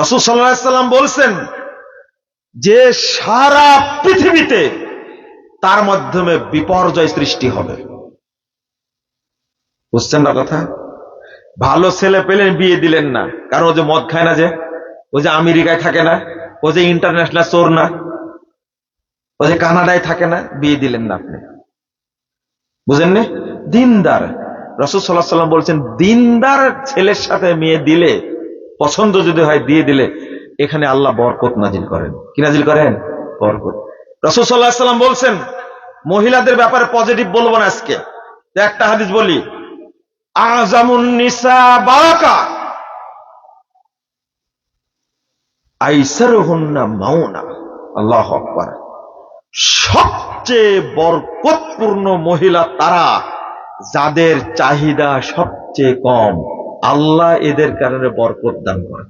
রসুল সাল্লাম বলছেন, যে সারা পৃথিবীতে তার মাধ্যমে বিপর্যয় সৃষ্টি হবে। বুঝছেন না কথা? ভালো ছেলে পেলেন বিয়ে দিলেন না। কারণ ও যে মদ খায় না যে, ও যে আমেরিকায় থাকে না, ও যে ইন্টারন্যাশনাল চোর না, ও যে কানাডায় থাকে না, বিয়ে দিলেন না আপনি। বুঝেননি? দিনদার। রসুল সাল্লাহ সাল্লাম বলছেন, দিনদার ছেলের সাথে মেয়ে দিলে পছন্দ যদি হয় দিয়ে দিলে এখানে আল্লাহ বরকত নাজিল করেন। কি নাজিল করেন? বরকত। রসুল সাল্লাহ সাল্লাম বলছেন, মহিলাদের ব্যাপারে পজিটিভ বলব না আজকে। একটা হাদিস বলি আজামুন নিসা বারাকা আইসার হন্না মাওনা আল্লাহ সবচেয়ে বরকতপূর্ণ মহিলা তারা, যাদের চাহিদা সবচেয়ে কম। আল্লাহ এদের কারণে বরকত দান করেন।